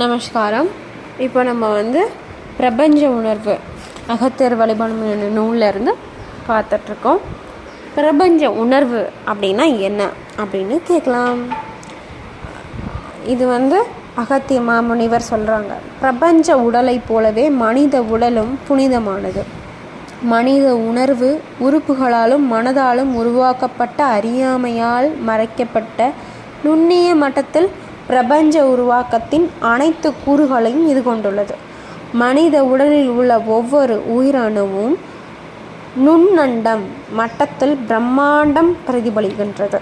நமஸ்காரம். இப்போ நம்ம வந்து பிரபஞ்ச உணர்வு அகத்தியர் வழிபாடு என்ற பார்த்துட்ருக்கோம். பிரபஞ்ச உணர்வு அப்படின்னா என்ன அப்படின்னு கேட்கலாம். இது வந்து அகத்திய மாமுனிவர் சொல்கிறாங்க பிரபஞ்ச உடலைப் போலவே மனித உடலும் புனிதமானது. மனித உணர்வு உறுப்புகளாலும் மனதாலும் உருவாக்கப்பட்ட அறியாமையால் மறைக்கப்பட்ட நுண்ணிய மட்டத்தில் பிரபஞ்ச உருவாக்கத்தின் அனைத்து கூறுகளையும் இது கொண்டுள்ளது. மனித உடலில் உள்ள ஒவ்வொரு உயிரணுவும் நுண்ணண்டம் மட்டத்தில் பிரம்மாண்டம் பிரதிபலிக்கின்றது.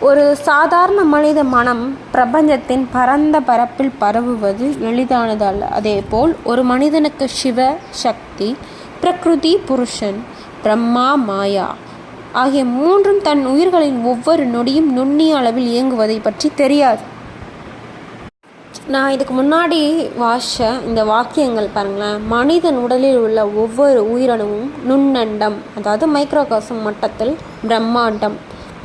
ஒரு சாதாரண மனித மனம் பிரபஞ்சத்தின் பரந்த பரப்பில் பரவுவது எளிதானது அல்ல அதேபோல் ஒரு மனிதனுக்கு சிவ சக்தி பிரகிருதி புருஷன் பிரம்மா மாயா ஆகிய மூன்றும் தன் உயிர்களின் ஒவ்வொரு நொடியும் நுண்ணிய அளவில் இயங்குவதை பற்றி தெரியாது. நான் இதுக்கு முன்னாடி வாஷ இந்த வாக்கியங்கள் பாருங்களேன். மனிதன் உடலில் உள்ள ஒவ்வொரு உயிரணுவும் நுண்ணண்டம் அதாவது மைக்ரோகாசம் மட்டத்தில் பிரம்மாண்டம்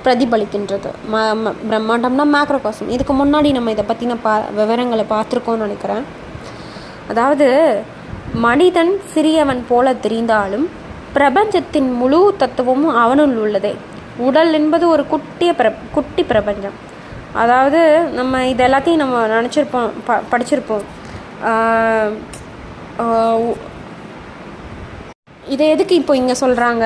பிரதிபலிக்கின்றது. ம ம- பிரம்மாண்டம்னா மேக்ரோகாசம். இதுக்கு முன்னாடி நம்ம இதை பற்றின பா விவரங்களை பார்த்துருக்கோம்னு நினைக்கிறேன். அதாவது மனிதன் சிறியவன் போல தெரிந்தாலும் பிரபஞ்சத்தின் முழு தத்துவமும் அவனுள் உள்ளதே. உடல் என்பது ஒரு குட்டிய பிர குட்டி பிரபஞ்சம். அதாவது நம்ம இது எல்லாத்தையும் நம்ம நினச்சிருப்போம் ப படிச்சிருப்போம். இதை எதுக்கு இப்போ இங்கே சொல்கிறாங்க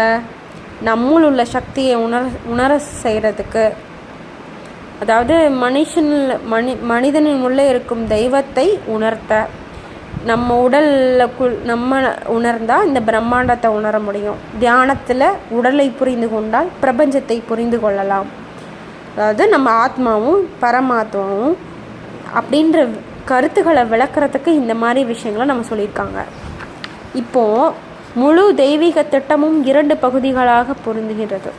நம்முள் உள்ள சக்தியை உணர உணர செய்கிறதுக்கு அதாவது மனுஷன் மனி மனிதனின் உள்ளே இருக்கும் தெய்வத்தை உணர்த்த. நம்ம உடலுக்குள் நம்ம உணர்ந்தால் இந்த பிரம்மாண்டத்தை உணர முடியும். தியானத்தில் உடலை புரிந்து கொண்டால் பிரபஞ்சத்தை புரிந்து கொள்ளலாம். அதாவது நம்ம ஆத்மாவும் பரமாத்மாவும் அப்படின்ற கருத்துக்களை விளக்குறதுக்கு இந்த மாதிரி விஷயங்களை நம்ம சொல்லியிருக்காங்க. இப்போது முழு தெய்வீக திட்டமும் இரண்டு பகுதிகளாக பொருந்துகிறது.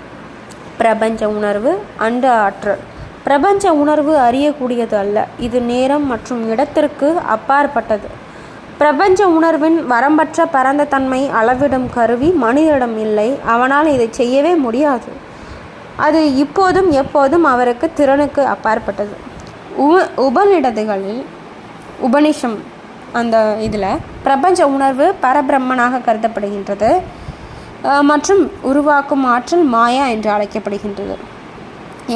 பிரபஞ்ச உணர்வு அண்ட ஆற்றல். பிரபஞ்ச உணர்வு அறியக்கூடியது அல்ல. இது நேரம் மற்றும் இடத்திற்கு அப்பாற்பட்டது. பிரபஞ்ச உணர்வின் வரம்பற்ற பரந்த தன்மை அளவிடும் கருவி மனிதனிடம் இல்லை. அவனால் இதை செய்யவே முடியாது. அது இப்போதும் எப்போதும் அவருக்கு திறனுக்கு அப்பாற்பட்டது. உப உபநிடதுகளில் உபனிஷம் அந்த இதில் பிரபஞ்ச உணர்வு பரபிரம்மனாக கருதப்படுகின்றது. மற்றும் உருவாக்கும் ஆற்றல் மாயா என்று அழைக்கப்படுகின்றது.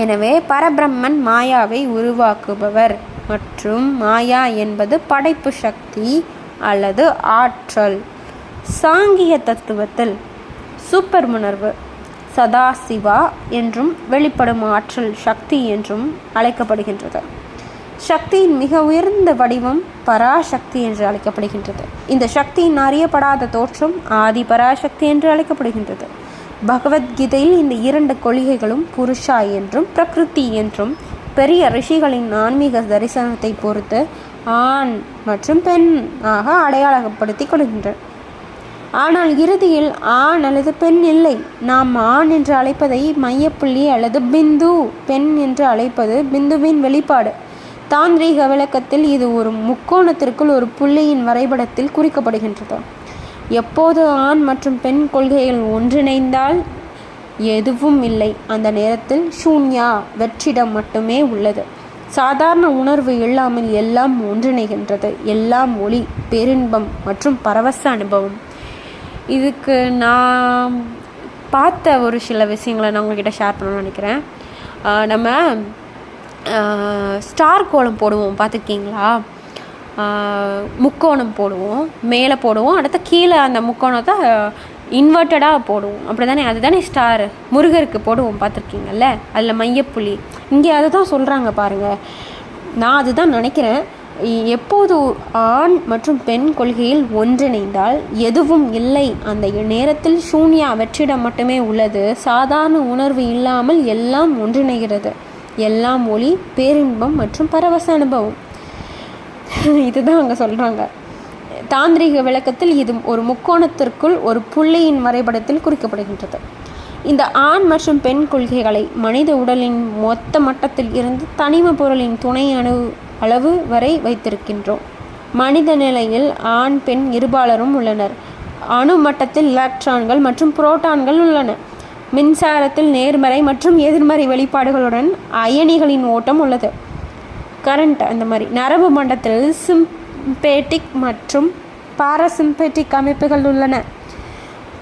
எனவே பரபிரம்மன் மாயாவை உருவாக்குபவர் மற்றும் மாயா என்பது படைப்பு சக்தி அல்லது ஆற்றல். சாங்கிய தத்துவத்தில் சூப்பர் உணர்வு சதாசிவா என்றும் வெளிப்படும் ஆற்றல் சக்தி என்றும் அழைக்கப்படுகின்றது. சக்தியின் மிக உயர்ந்த வடிவம் பராசக்தி என்று அழைக்கப்படுகின்றது. இந்த சக்தியின் அறியப்படாத தோற்றம் ஆதி பராசக்தி என்று அழைக்கப்படுகின்றது. பகவத்கீதையில் இந்த இரண்டு கொள்கைகளும் புருஷா என்றும் பிரகிருதி என்றும் பெரிய ரிஷிகளின் ஆன்மீக தரிசனத்தை பொறுத்து ஆண் மற்றும் பெண் ஆக அடையாளப்படுத்திக் கொள்கின்றன. ஆனால் இறுதியில் ஆண் அல்லது பெண் இல்லை. நாம் ஆண் என்று அழைப்பதை மையப்புள்ளி அல்லது பிந்து பெண் என்று அழைப்பது பிந்துவின் வெளிப்பாடு. தாந்திரீக விளக்கத்தில் இது ஒரு முக்கோணத்திற்குள் ஒரு புள்ளியின் வரைபடத்தில் குறிக்கப்படுகின்றது. எப்போது ஆண் மற்றும் பெண் கொள்கைகள் ஒன்றிணைந்தால் எதுவும் இல்லை. அந்த நேரத்தில் சூன்யா வெற்றிடம் மட்டுமே உள்ளது. சாதாரண உணர்வு இல்லாமல் எல்லாம் ஒன்றிணைகின்றது. எல்லாம் ஒளி பேரின்பம் மற்றும் பரவச அனுபவம். இதுக்கு நான் பார்த்த ஒரு சில விஷயங்களை நான் உங்ககிட்ட ஷேர் பண்ணணும்னு நினைக்கிறேன். நம்ம ஸ்டார் கோலம் போடுவோம். பார்த்துருக்கீங்களா? முக்கோணம் போடுவோம். மேலே போடுவோம். அடுத்து கீழே அந்த முக்கோணத்தை இன்வெர்ட்டடாக போடுவோம். அப்படி தானே அதுதானே ஸ்டார் முருகருக்கு போடுவோம் பார்த்துருக்கீங்கல்ல? அதில் மையப்புள்ளி. இங்கே அதை தான் சொல்கிறாங்க பாருங்கள் நான் அதுதான் நினைக்கிறேன். எப்போது ஆண் மற்றும் பெண் கொள்கையில் ஒன்றிணைந்தால் எதுவும் இல்லை. அந்த நேரத்தில் சூன்யா வெற்றிடம் மட்டுமே உள்ளது. சாதாரண உணர்வு இல்லாமல் எல்லாம் ஒன்றிணைகிறது. எல்லாம் ஒளி பேரின்பம் மற்றும் பரவச அனுபவம். இதுதான் அங்கே சொல்கிறாங்க தாந்திரீக விளக்கத்தில் இது ஒரு முக்கோணத்திற்குள் ஒரு புள்ளியின் வரைபடத்தில் குறிக்கப்படுகின்றது. இந்த ஆண் மற்றும் பெண் கொள்கைகளை மனித உடலின் மொத்த மட்டத்தில் இருந்து தனிம பொருளின் துணை அணு அளவு வரை வைத்திருக்கின்றோம். மனித நிலையில் ஆண் பெண் இருபாலரும் உள்ளனர். அணு மட்டத்தில் எலக்ட்ரான்கள் மற்றும் புரோட்டான்கள் உள்ளன. மின்சாரத்தில் நேர்மறை மற்றும் எதிர்மறை வெளிப்பாடுகளுடன் அயனிகளின் ஓட்டம் உள்ளது. கரண்ட் அந்த மாதிரி நரம்பு மண்டலத்தில் சிம்பேட்டிக் மற்றும் பாரசிம்பெட்டிக் அமைப்புகள் உள்ளன.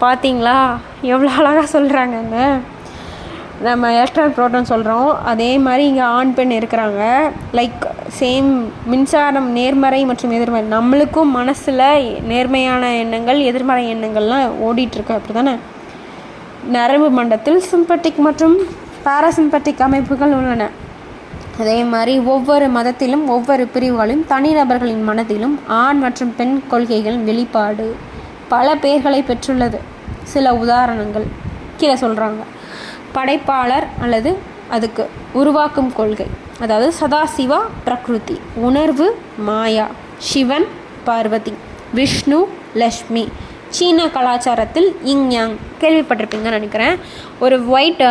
பார்த்தீங்களா எவ்வளோ அழகாக சொல்கிறாங்கங்க நம்ம எலக்ட்ரான் ப்ரோட்டான் சொல்கிறோம் அதே மாதிரி இங்கே ஆண் பெண் இருக்கிறாங்க. லைக் சேம் மின்சாரம் நேர்மறை மற்றும் எதிர்மறை. நம்மளுக்கும் மனசில் நேர்மையான எண்ணங்கள் எதிர்மறை எண்ணங்கள்லாம் ஓடிட்டுருக்கு. அப்படி தானே நரம்பு மண்டத்தில் சிம்பட்டிக் மற்றும் பாராசிம்பட்டிக் அமைப்புகள் உள்ளன. அதே மாதிரி ஒவ்வொரு மதத்திலும் ஒவ்வொரு பிரிவுகளிலும் தனிநபர்களின் மனதிலும் ஆண் மற்றும் பெண் கொள்கைகளின் வெளிப்பாடு பல பெயர்களை பெற்றுள்ளது. சில உதாரணங்கள் கீழே சொல்கிறாங்க படைப்பாளர் அல்லது அதுக்கு உருவாக்கும் கொள்கை. அதாவது சதாசிவா பிரகிருதி. உணர்வு மாயா. சிவன் பார்வதி. விஷ்ணு லக்ஷ்மி. சீன கலாச்சாரத்தில் இங் யாங் கேள்விப்பட்டிருப்பீங்கன்னு நினைக்கிறேன். ஒரு ஒயிட்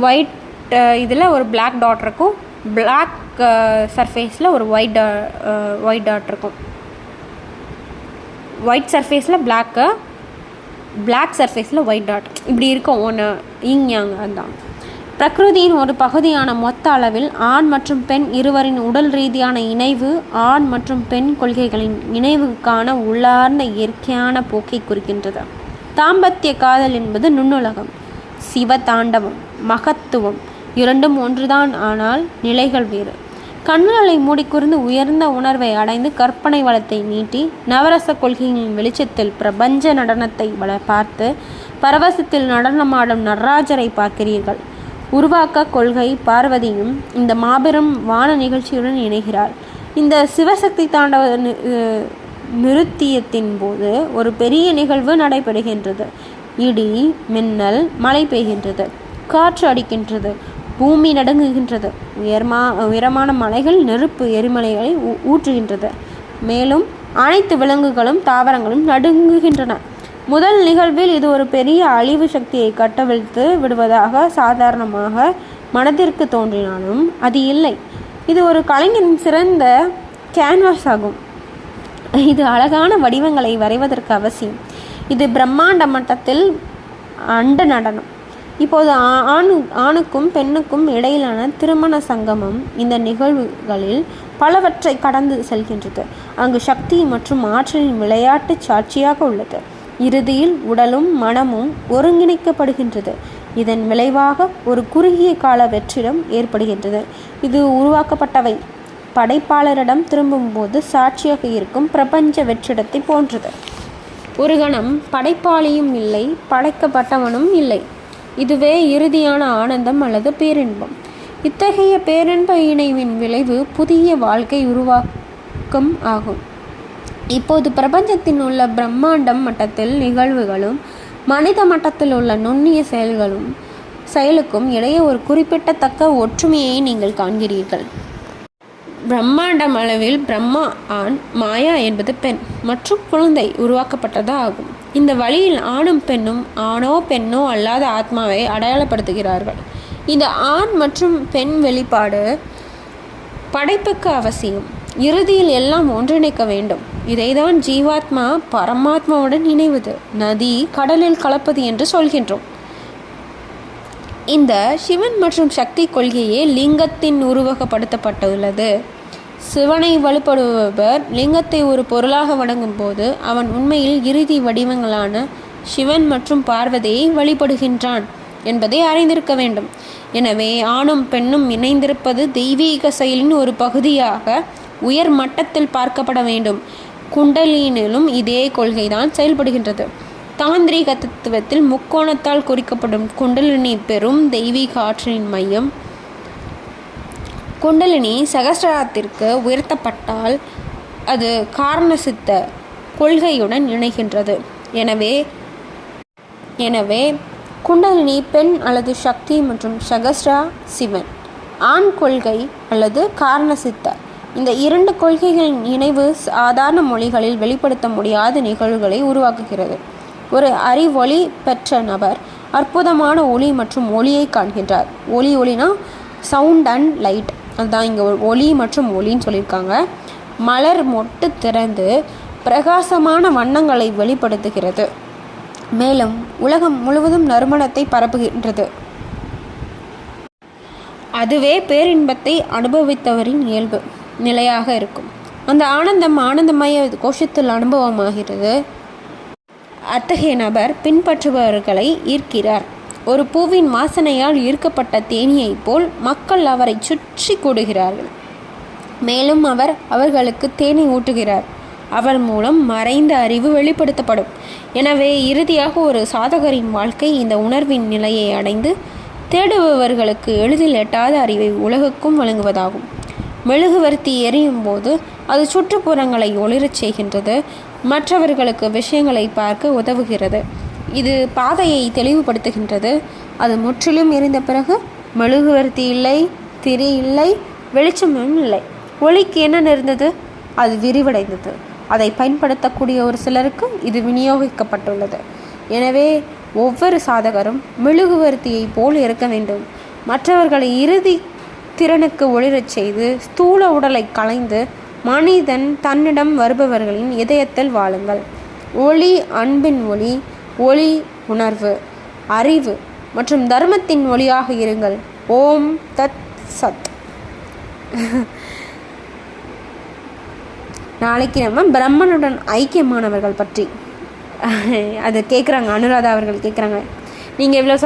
ஒயிட் இதில் ஒரு பிளாக் டாட் இருக்கும். பிளாக் சர்ஃபேஸில் ஒரு ஒயிட் டா ஒயிட் டாட் இருக்கும். ஒயிட் சர்ஃபேஸில் பிளாக்கு பிளாக் சர்ஃபேஸில் ஒயிட் டாட் இப்படி இருக்கும் ஒன்று இங் அதுதான் பிரகிருதியின் ஒரு பகுதியான மொத்த அளவில் ஆண் மற்றும் பெண் இருவரின் உடல் ரீதியான இணைவு ஆண் மற்றும் பெண் கொள்கைகளின் இணைவுக்கான உள்ளார்ந்த இயற்கையான போக்கை குறிக்கின்றது. தாம்பத்திய காதல் என்பது நுண்ணுலகம் சிவ தாண்டவம் மகத்துவம் இரண்டும் ஒன்றுதான் ஆனால் நிலைகள் வேறு. கண்களை மூடிக்குறிந்து உயர்ந்த உணர்வை அடைந்து கற்பனை வளத்தை நீட்டி நவரச கொள்கைகளின் வெளிச்சத்தில் பிரபஞ்ச நடனத்தை வள பார்த்து பரவசத்தில் நடனமாடும் நடராஜரை பார்க்கிறீர்கள். உருவாக்க கொள்கை பார்வதியும் இந்த மாபெரும் வான நிகழ்ச்சியுடன் இணைகிறார். இந்த சிவசக்தி தாண்டவ நிறுத்தியத்தின் போது ஒரு பெரிய நிகழ்வு நடைபெறுகின்றது. இடி மின்னல் மழை பெய்கின்றது. காற்று அடிக்கின்றது. பூமி நடுங்குகின்றது. உயர்மா உயரமான மலைகள் நெருப்பு எரிமலைகளை ஊற்றுகின்றது. மேலும் அனைத்து விலங்குகளும் தாவரங்களும் நடுங்குகின்றன. முதல் நிகழ்வில் இது ஒரு பெரிய அழிவு சக்தியை கட்டவிழ்த்து விடுவதாக சாதாரணமாக மனதிற்கு தோன்றினாலும் அது இல்லை. இது ஒரு கலைஞரின் சிறந்த கேன்வாஸ் ஆகும். இது அழகான வடிவங்களை வரைவதற்கு அவசியம். இது பிரம்மாண்ட மட்டத்தில் அண்ட நடனம். இப்போது ஆணு ஆணுக்கும் பெண்ணுக்கும் இடையிலான திருமண சங்கமம் இந்த நிகழ்வுகளில் பலவற்றை கடந்து செல்கின்றது. அங்கு சக்தி மற்றும் ஆற்றலின் விளையாட்டு சாட்சியாக உள்ளது. இறுதியில் உடலும் மனமும் ஒருங்கிணைக்கப்படுகின்றது. இதன் விளைவாக ஒரு குறுகிய கால வெற்றிடம் ஏற்படுகின்றது. இது உருவாக்கப்பட்டவை. படைப்பாளரிடம் திரும்பும்போது சாட்சியாக இருக்கும் பிரபஞ்ச வெற்றிடத்தை போன்றது. ஒரு கணம் படைப்பாளியும் இல்லை படைக்கப்பட்டவனும் இல்லை. இதுவே இறுதியான ஆனந்தம் அல்லது பேரின்பம். இத்தகைய பேரின்ப இணைவின் விளைவு புதிய வாழ்க்கை உருவாக்கம் ஆகும். இப்போது பிரபஞ்சத்தின் உள்ள பிரம்மாண்டம் மட்டத்தில் நிகழ்வுகளும் மனித மட்டத்தில் உள்ள நுண்ணிய செயல்களும் செயலுக்கும் இடையே ஒரு குறிப்பிடத்தக்க ஒற்றுமையை நீங்கள் காண்கிறீர்கள். பிரம்மாண்டம் அளவில் பிரம்மா ஆண் மாயா என்பது பெண் மற்றும் குழந்தை உருவாக்கப்பட்டது ஆகும். இந்த வழியில் ஆணும் பெண்ணும் ஆணோ பெண்ணோ அல்லாத ஆத்மாவை அடையாளப்படுத்துகிறார்கள். இந்த ஆண் மற்றும் பெண் வெளிப்பாடு படைப்புக்கு அவசியம். இறுதியில் எல்லாம் ஒன்றிணைக்க வேண்டும். இதைதான் ஜீவாத்மா பரமாத்மாவுடன் இணைவது நதி கடலில் கலப்பது என்று சொல்கின்றோம். இந்த சிவன் மற்றும் சக்தி கொள்கையே லிங்கத்தின் உருவகப்படுத்தப்பட்டுள்ளது. சிவனை வழிபடுபவர் லிங்கத்தை ஒரு பொருளாக வணங்கும் போது அவன் உண்மையில் இறுதி வடிவங்களான சிவன் மற்றும் பார்வதியை வழிபடுகின்றான் என்பதை அறிந்திருக்க வேண்டும். எனவே ஆணும் பெண்ணும் இணைந்திருப்பது தெய்வீக செயலின் ஒரு பகுதியாக உயர் மட்டத்தில் பார்க்கப்பட வேண்டும். குண்டலினிலும் இதே கொள்கைதான் செயல்படுகின்றது. தாந்திரீக தத்துவத்தில் முக்கோணத்தால் குறிக்கப்படும் குண்டலினி பெரும் தெய்வீக ஆற்றலின் மையம் குண்டலினி சகசிரத்திற்கு உயர்த்தப்பட்டால் அது காரணசித்த கொள்கையுடன் இணைகின்றது. எனவே எனவே குண்டலினி பெண் அல்லது சக்தி மற்றும் சகஸ்ரா சிவன் ஆண் கொள்கை அல்லது காரணசித்த. இந்த இரண்டு கொள்கைகளின் இணைவு சாதாரண மொழிகளில் வெளிப்படுத்த முடியாத நிகழ்வுகளை உருவாக்குகிறது. ஒரு அறிவொளி பெற்ற நபர் அற்புதமான ஒளி மற்றும் ஒளியை காண்கின்றார். ஒளி ஒளினா சவுண்ட் அண்ட் லைட் அதுதான் இங்கே ஒளி மற்றும் ஒளின்னு சொல்லியிருக்காங்க. மலர் மொட்டு திறந்து பிரகாசமான வண்ணங்களை வெளிப்படுத்துகிறது. மேலும் உலகம் முழுவதும் நறுமணத்தை பரப்புகின்றது. அதுவே பேரின்பத்தை அனுபவித்தவரின் இயல்பு நிலையாக இருக்கும். அந்த ஆனந்தம் ஆனந்தமய கோஷத்தில் அனுபவமாகிறது. அத்தகைய நபர் பின்பற்றுபவர்களை ஈர்க்கிறார். ஒரு பூவின் வாசனையால் ஈர்க்கப்பட்ட தேனியைப் போல் மக்கள் அவரை சுற்றி கூடுகிறார்கள். மேலும் அவர் அவர்களுக்கு தேனை ஊட்டுகிறார். அவர் மூலம் மறைந்த அறிவு வெளிப்படுத்தப்படும். எனவே இறுதியாக ஒரு சாதகரின் வாழ்க்கை இந்த உணர்வின் நிலையை அடைந்து தேடுபவர்களுக்கு எளிதில் எட்டாத அறிவை உலகுக்கும் வழங்குவதாகும். மெழுகுவர்த்தி எரியும் போது அது சுற்றுப்புறங்களை ஒளிரச் செய்கின்றது. மற்றவர்களுக்கு விஷயங்களை பார்க்க உதவுகிறது. இது பாதையை தெளிவுபடுத்துகின்றது. அது முற்றிலும் எரிந்த பிறகு மெழுகுவர்த்தி இல்லை திரி இல்லை வெளிச்சமும் இல்லை. ஒளிக்கு என்ன நேர்ந்தது? அது விரிவடைந்தது. அதை பயன்படுத்தக்கூடிய ஒரு சிலருக்கு இது விநியோகிக்கப்பட்டுள்ளது. எனவே ஒவ்வொரு சாதகரும் மெழுகுவர்த்தியைப் போல் இருக்க வேண்டும். மற்றவர்களை இறுதி திறனுக்கு ஒளிரச் செய்து ஸ்தூல உடலை களைந்து மனிதன் தன்னிடம் வருபவர்களின் இதயத்தில் வாழுங்கள். ஒளி அன்பின் ஒளி ஒளி உணர்வு அறிவு மற்றும் தர்மத்தின் ஒளியாக இருங்கள். ஓம் தத் சத். நாளைக்கு நம்ம பிரம்மனுடன் ஐக்கியமானவர்கள் பற்றி. அது கேட்குறாங்க அனுராதா அவர்கள் கேட்குறாங்க நீங்கள் எவ்வளோ